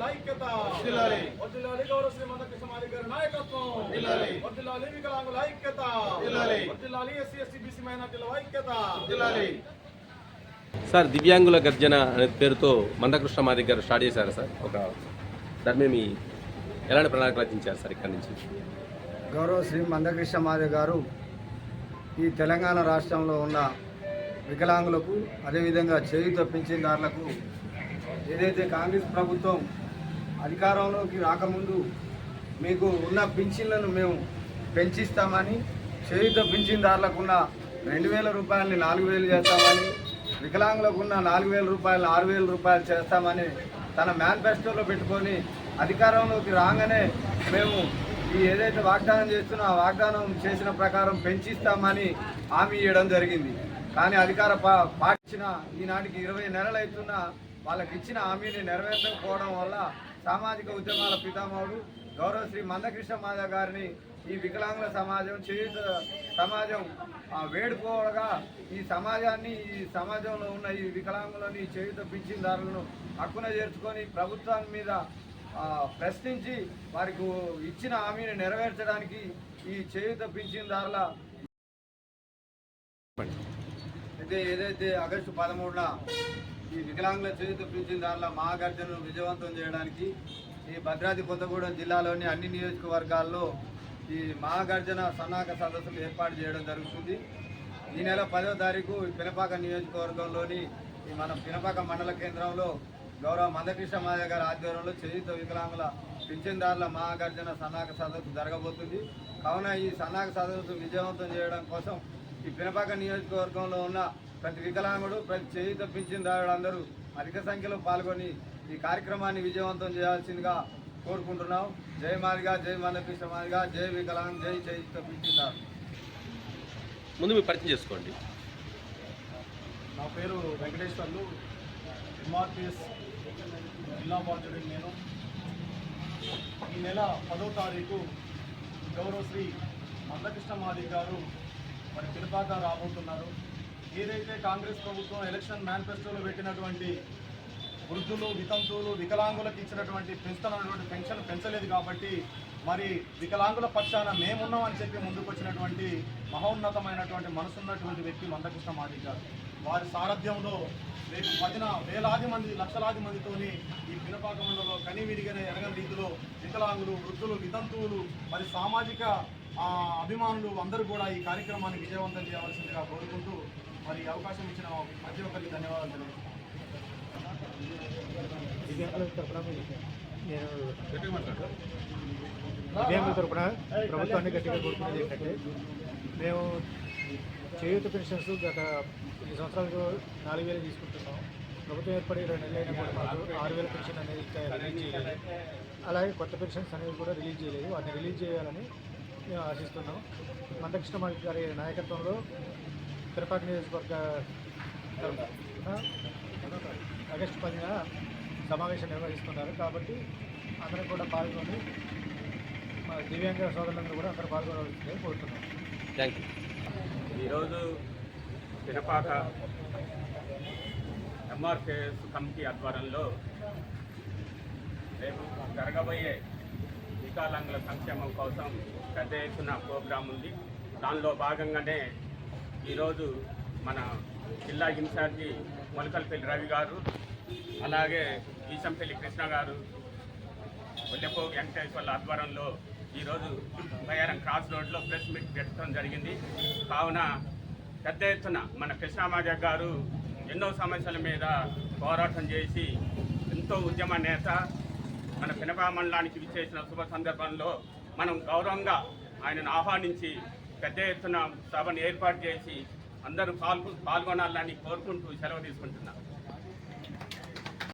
వికలాంగుల ఐక్యత వర్ధిల్లాలి. వర్ధిల్లాలి గౌరవ శ్రీ మందకృష్ణ మాదిగ గారి నాయకత్వం వర్ధిల్లాలి. వర్ధిల్లాలి వికలాంగుల ఐక్యత వర్ధిల్లాలి. వర్ధిల్లాలి ఎస్సీ ఎస్టీ బీసీ మైనార్టీల ఐక్యత వర్ధిల్లాలి. సార్ దివ్యాంగుల గర్జన అనే పేరుతో మందకృష్ణ మాదిగ గారు స్టార్ట్ చేశారు సార్ ఒక దాని మీద మీ ఎలాంటి ప్రణాళిక రచించారు సార్ ఇక్కడి నుంచి గౌరవ శ్రీ మందకృష్ణ మాదే గారు ఈ తెలంగాణ రాష్ట్రంలో ఉన్న వికలాంగులకు అదేవిధంగా చేయుత పింఛన్దారులకు ఏదైతే కాంగ్రెస్ ప్రభుత్వం అధికారంలోకి రాకముందు మీకు ఉన్న పింఛన్లను మేము పెంచిస్తామని చేయుత పింఛన్దారులకు ఉన్న రెండు వేల రూపాయలని నాలుగు వేలు చేస్తామని వికలాంగులకు ఉన్న నాలుగు వేల రూపాయలు ఆరు వేల రూపాయలు చేస్తామని తన మేనిఫెస్టోలో పెట్టుకొని అధికారంలోకి రాగానే మేము ఈ ఏదైతే వాగ్దానం చేస్తున్నా ఆ వాగ్దానం చేసిన ప్రకారం పెంచిస్తామని హామీ ఇవ్వడం జరిగింది. కానీ అధికార పా పాటించిన ఈనాటికి ఇరవై నెలలు అవుతున్నా వాళ్ళకి ఇచ్చిన హామీని నెరవేర్చకపోవడం వల్ల సామాజిక ఉద్యమాల పితామహుడు గౌరవ శ్రీ మందకృష్ణ మాధవ్ గారిని ఈ వికలాంగుల సమాజం చేయుత సమాజం వేడుకోవడగా ఈ సమాజాన్ని ఈ సమాజంలో ఉన్న ఈ వికలాంగులని చేయుత పింఛన్దారులను హక్కున చేర్చుకొని ప్రభుత్వం మీద ప్రశ్నించి వారికి ఇచ్చిన హామీని నెరవేర్చడానికి ఈ చేయుత పింఛన్దారుల అయితే ఏదైతే ఆగస్టు పదమూడున ఈ వికలాంగుల చేయుత పింఛన్దారుల మహాగర్జను విజయవంతం చేయడానికి ఈ భద్రాద్రి కొత్తగూడెం జిల్లాలోని అన్ని నియోజకవర్గాల్లో ఈ మహాగర్జన సన్నాహక సదస్సులు ఏర్పాటు చేయడం జరుగుతుంది. ఈ నెల పదో తారీఖు ఈ పినపాక నియోజకవర్గంలోని ఈ మన పినపాక మండల కేంద్రంలో గౌరవ మందకృష్ణ మాయ గారి ఆధ్వర్యంలో చేయుత వికలాంగుల పింఛన్దారుల మహాగర్జన సన్నాహక సదస్సు జరగబోతుంది. కావున ఈ సన్నాహక సదస్సు విజయవంతం చేయడం కోసం ఈ పినపాక నియోజకవర్గంలో ఉన్న ప్రతి వికలాంగుడు ప్రతి చేయుత పింఛన్దారుడు అందరూ అధిక సంఖ్యలో పాల్గొని ఈ కార్యక్రమాన్ని విజయవంతం చేయాల్సిందిగా కోరుకుంటున్నాం. జై మాదిగా జై మందకృష్ణ మాదిగా జై వికలాంగ్ జై చేయుత పింఛన్దారు ముందు మీరు పరిచయం చేసుకోండి. నా పేరు వెంకటేశ్వర్లు. ఎంఆర్పిఎస్ జిల్లా బాధ్యుడిని నేను. ఈ నెల పదో తారీఖు గౌరవ శ్రీ మందకృష్ణ మాదిక్ గారు మరి పిలుపాక రాబోతున్నారు. ఏదైతే కాంగ్రెస్ ప్రభుత్వం ఎలక్షన్ మేనిఫెస్టోలో పెట్టినటువంటి వృద్ధులు వితంతువులు వికలాంగులకు ఇచ్చినటువంటి పెంచుతున్నటువంటి పెన్షన్ పెంచలేదు కాబట్టి మరి వికలాంగుల పక్షాన మేమున్నామని చెప్పి ముందుకొచ్చినటువంటి మహోన్నతమైనటువంటి మనసున్నటువంటి వ్యక్తి మందకృష్ణ మాదిక్ గారు. వారి సారథ్యంలో రేపు పదిన వేలాది మంది లక్షలాది మందితోని ఈ పినపాక మండలంలో కనివిరిగనే ఎరగని రీతిలో వికలాంగులు వృద్ధులు వితంతువులు మరి సామాజిక అభిమానులు అందరూ కూడా ఈ కార్యక్రమాన్ని విజయవంతం చేయవలసిందిగా కోరుకుంటూ మరి ఈ అవకాశం ఇచ్చిన ప్రతి ఒక్కరికి ధన్యవాదాలు నేను తరపున ప్రభుత్వాన్ని గట్టిగా కోరుకునేది ఏంటంటే మేము చేయూత పెన్షన్స్ గత కొన్ని సంవత్సరాలకు నాలుగు వేలు తీసుకుంటున్నాం. ప్రభుత్వం ఏర్పడి రెండు నెలలు అయినా కూడా మాకు ఆరు వేల పెన్షన్ అనేది ఇంకా రిలీజ్ చేయలేదు. అలాగే కొత్త పెన్షన్స్ అనేవి కూడా రిలీజ్ చేయలేదు. వాటిని రిలీజ్ చేయాలని మేము ఆశిస్తున్నాం. మందకృష్ణ మాది గారి నాయకత్వంలో తిరుపతి నియోజకవర్గ ఆగస్టు పదిన సమావేశం నిర్వహిస్తున్నారు. కాబట్టి అందరం కూడా పాల్గొని మా దివ్యాంగ సోదరులందరూ కూడా అందరూ పాల్గొనవలసిందని కోరుతున్నాం. థ్యాంక్ యూ ఈరోజు పినపాక ఎంఆర్కేఎస్ కమిటీ ఆధ్వర్యంలో రేపు జరగబోయే వికలాంగుల సంక్షేమం కోసం పెద్ద ఎత్తున ప్రోగ్రాం ఉంది. దానిలో భాగంగానే ఈరోజు మన జిల్లా ఇన్ఛార్జి మొలకల్పల్లి రవి గారు అలాగే ఈశంపల్లి కృష్ణ గారు ఒల్లెపో వెంకటేశ్వర్ల ఆధ్వర్యంలో ఈరోజు బయారం క్రాస్ రోడ్లో ప్రెస్ మీట్ పెట్టడం జరిగింది. కావున పెద్ద ఎత్తున మన కృష్ణామాజ గారు ఎన్నో సమస్యల మీద పోరాటం చేసి ఎంతో ఉద్యమ నేత మన పినపా మండలానికి విచ్చేసిన శుభ సందర్భంలో మనం గౌరవంగా ఆయనను ఆహ్వానించి పెద్ద ఎత్తున సభను ఏర్పాటు చేసి అందరూ పాల్గొనాలని కోరుకుంటూ సెలవు తీసుకుంటున్నాను